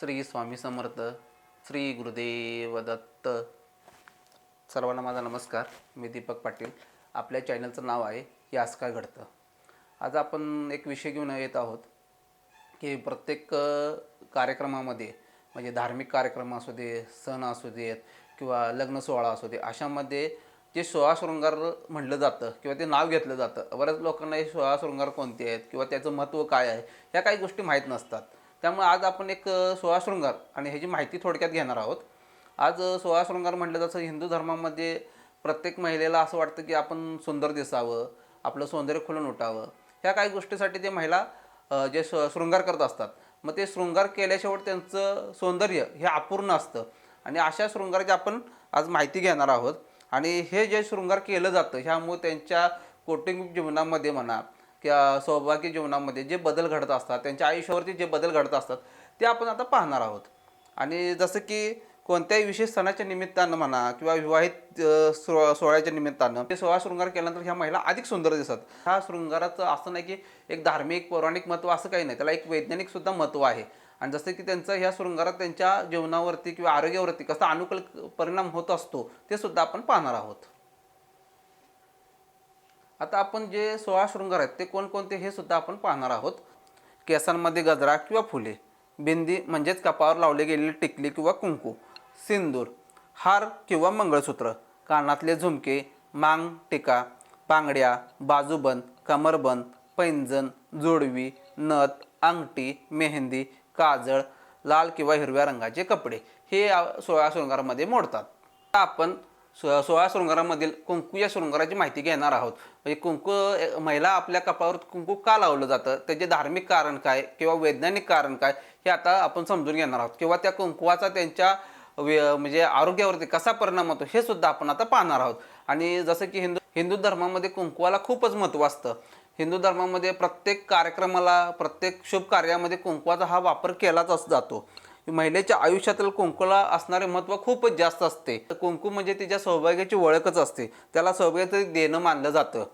श्री स्वामी समर्थ श्री गुरुदेव दत्त सर्वांना माझा नमस्कार. मी दीपक पाटील. आपल्या चॅनलचं नाव आहे यास काय घडतं. आज आपण एक विषय घेऊन येत आहोत की प्रत्येक कार्यक्रमामध्ये म्हणजे धार्मिक कार्यक्रम असू दे सण असू देत किंवा लग्न सोहळा असू दे अशामध्ये जे सोळा शृंगार म्हटलं जातं किंवा ते नाव घेतलं जातं बऱ्याच लोकांना हे सोळा शृंगार कोणते आहेत किंवा त्याचं महत्त्व काय आहे ह्या काही गोष्टी माहीत नसतात. त्यामुळे आज आपण एक सोळा शृंगार आणि ह्याची माहिती थोडक्यात घेणार आहोत. आज सोळा शृंगार म्हटलं जसं हिंदू धर्मामध्ये प्रत्येक महिलेला असं वाटतं की आपण सुंदर दिसावं आपलं सौंदर्य खुलून उठावं. ह्या काही गोष्टीसाठी ते महिला जे शृंगार करत असतात मग ते शृंगार केल्याशिवाय त्यांचं सौंदर्य हे अपूर्ण असतं. आणि अशा शृंगाराची आपण आज माहिती घेणार आहोत. आणि हे जे शृंगार केलं जातं ह्यामुळे त्यांच्या कौटुंबिक जीवनामध्ये म्हणा सौभाग्य जीवनामध्ये जे बदल घडत असतात त्यांच्या आयुष्यावरती जे बदल घडत असतात ते आपण आता पाहणार आहोत. आणि जसं की कोणत्याही विशेष सणाच्या निमित्तानं म्हणा किंवा विवाहित सो सोहळ्याच्या निमित्तानं ते सोळा शृंगार केल्यानंतर ह्या महिला अधिक सुंदर दिसतात. ह्या शृंगाराचं असं नाही की एक धार्मिक पौराणिक महत्त्व असं काही नाही. त्याला एक वैज्ञानिक सुद्धा महत्त्व आहे. आणि जसं की त्यांचं ह्या शृंगारात त्यांच्या जीवनावरती किंवा आरोग्यावरती कसा अनुकूल परिणाम होत असतो ते सुद्धा आपण पाहणार आहोत. आता आपण जे सोळा शृंगार आहेत ते कोणकोणते हे सुद्धा आपण पाहणार आहोत. केसांमध्ये गजरा किंवा फुले बिंदी म्हणजेच कपावर लावले गेलेले टिकली किंवा कुंकू सिंदूर हार किंवा मंगळसूत्र कानातले झुमके मांग टिका बांगड्या बाजूबंद कमरबंद पैंजण जोडवी नथ अंगठी मेहंदी काजळ लाल किंवा हिरव्या रंगाचे कपडे हे सोळा शृंगारामध्ये मोडतात. आपण सो सोळा शृंगारामधील कुंकू या शृंगाराची माहिती घेणार आहोत. म्हणजे कुंकू महिला आपल्या कपावर कुंकू का लावलं जातं? त्याचे धार्मिक कारण काय किंवा वैज्ञानिक कारण काय? हे आता आपण समजून घेणार आहोत. किंवा त्या कुंकुवाचा त्यांच्या वे- म्हणजे आरोग्यावरती कसा परिणाम होतो हे सुद्धा आपण आता पाहणार आहोत. आणि जसं की हिंदू हिंदू धर्मामध्ये कुंकुवाला खूपच महत्त्व असतं. हिंदू धर्मामध्ये प्रत्येक कार्यक्रमाला प्रत्येक शुभ कार्यामध्ये कुंकुवाचा हा वापर केलाच अस- जातो. महिलेच्या आयुष्यातील कुंकूला असणारे महत्त्व खूपच जास्त असते. कुंकू म्हणजे तिच्या सौभाग्याची ओळखच असते. त्याला सौभाग्याचं देणं मानलं जातं.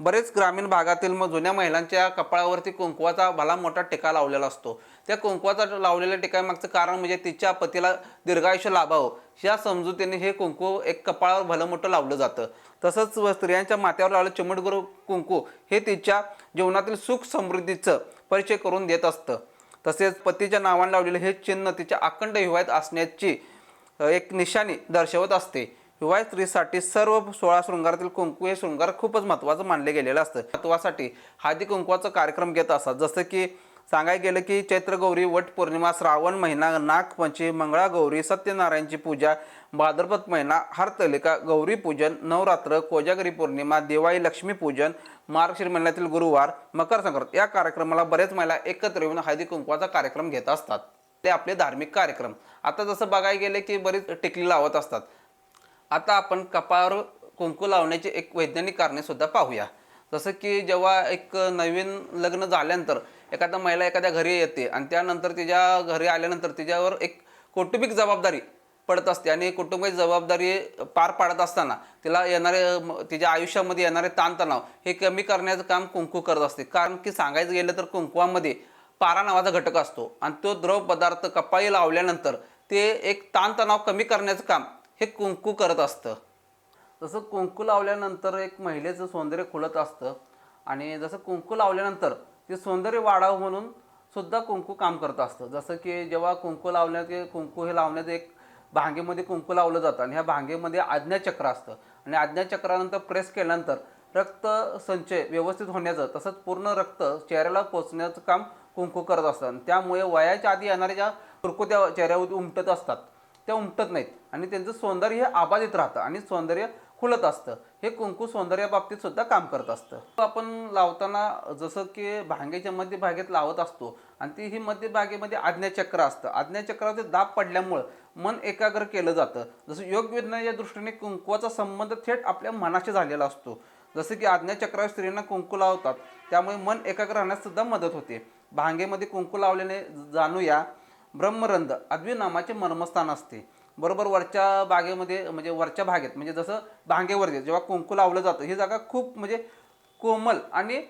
बरेच ग्रामीण भागातील मग जुन्या महिलांच्या कपाळावरती कुंकवाचा भला मोठा टिका लावलेला असतो. त्या कुंकवाचा लावलेल्या टिकामागचं कारण म्हणजे तिच्या पतीला दीर्घायुष्य लाभावं. ह्या समजुतीने हे कुंकू एक कपाळावर भलं मोठं लावलं जातं. तसंच स्त्रियांच्या माथ्यावर लावलं चिमटगुरु कुंकू हे तिच्या जीवनातील सुख समृद्धीचं परिचय करून देत असतं. तसेच पतीच्या नावाने लावलेले हे चिन्ह तिच्या अखंड हिवाळ्यात असण्याची एक निशाणी दर्शवत असते. हिवाळी स्त्रीसाठी सर्व सोळा शृंगारातील कुंकू हे शृंगार खूपच महत्त्वाचं मानले गेलेलं असतं. महत्वासाठी हादी कुंकवाचा कार्यक्रम घेत असतात. जसं की सांगायला गेलं की चैत्र गौरी वट पौर्णिमा श्रावण महिना नागपंचमी मंगळागौरी सत्यनारायणची पूजा भाद्रपद महिना हरतलिका गौरी पूजन नवरात्र कोजागरी पौर्णिमा दिवाळी लक्ष्मीपूजन मार्गशीर महिन्यातील गुरुवार मकर संक्रांत या कार्यक्रमाला बरेच महिला एकत्र येऊन हळदी कुंकवाचा कार्यक्रम घेत असतात. ते आपले धार्मिक कार्यक्रम. आता जसं बघायला गेले की बरीच टिकली लावत असतात. आता आपण कपाळावर कुंकू लावण्याची एक वैज्ञानिक कारणे सुद्धा पाहूया. जसं की जेव्हा एक नवीन लग्न झाल्यानंतर एखादा महिला एखाद्या घरी येते आणि त्यानंतर तिच्या घरी आल्यानंतर तिच्यावर एक कौटुंबिक जबाबदारी पडत असते आणि कुटुंबाची जबाबदारी पार पाडत असताना तिला येणारे तिच्या आयुष्यामध्ये येणारे ताणतणाव हे कमी करण्याचं काम कुंकू करत असते. कारण की सांगायचं गेलं तर कुंकुवामध्ये पारा नावाचा घटक असतो आणि तो द्रव पदार्थ कपाळी लावल्यानंतर ते एक ताणतणाव कमी करण्याचं काम हे कुंकू करत असतं. जसं कुंकू लावल्यानंतर एक महिलेचं सौंदर्य खुलत असतं आणि जसं कुंकू लावल्यानंतर ते सौंदर्य वाढावं म्हणून सुद्धा कुंकू काम करत असतं. जसं की जेव्हा कुंकू लावण्यात कुंकू हे लावण्यात एक भांगेमध्ये कुंकू लावलं जातं आणि ह्या भांगेमध्ये आज्ञाचक्र असतं. आणि आज्ञाचक्रानंतर प्रेस केल्यानंतर रक्त संचय व्यवस्थित होण्याचं तसंच पूर्ण रक्त चेहऱ्याला पोचण्याचं काम कुंकू करत असतं. आणि त्यामुळे वयाच्या आधी येणाऱ्या ज्या कुरकुत्या चेहऱ्यावर उमटत असतात त्या उमटत नाहीत. आणि त्यांचं सौंदर्य हे आबाधित राहतं. आणि सौंदर्य खुलत असतं. हे कुंकू सौंदर्याबाबतीत सुद्धा काम करत असतं. आपण लावताना जसं की भांगेच्या मध्यभागेत लावत असतो आणि ती ही मध्यभागेमध्ये आज्ञाचक्र असतं. आज्ञाचक्राचे दाब पडल्यामुळं मन एकाग्र केलं जातं. जसं योग विज्ञानाच्या दृष्टीने कुंकवाचा संबंध थेट आपल्या मनाशी झालेला असतो. जसं की आज्ञाचक्रावर स्त्रियांना कुंकू लावतात त्यामुळे मन एकाग्र राहण्यास सुद्धा मदत होते. भांगेमध्ये कुंकू लावल्याने जाणूया ब्रह्मरंध अद्वी नामाचे मर्मस्थान असते. बरोबर वरच्या बागेमध्ये म्हणजे वरच्या भागेत म्हणजे जसं भांगेवरती जेव्हा कुंकू लावलं जातं ही जागा खूप म्हणजे कोमल आणि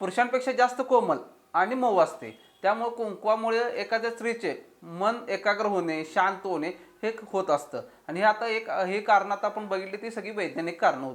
पुरुषांपेक्षा जास्त कोमल आणि मऊ असते. त्यामुळे कुंकवामुळे एखाद्या स्त्रीचे मन एकाग्र होणे शांत होणे हे होत असतं. आणि हे आता एक हे कारण आता आपण बघितली ती सगळी वैज्ञानिक कारणं होती.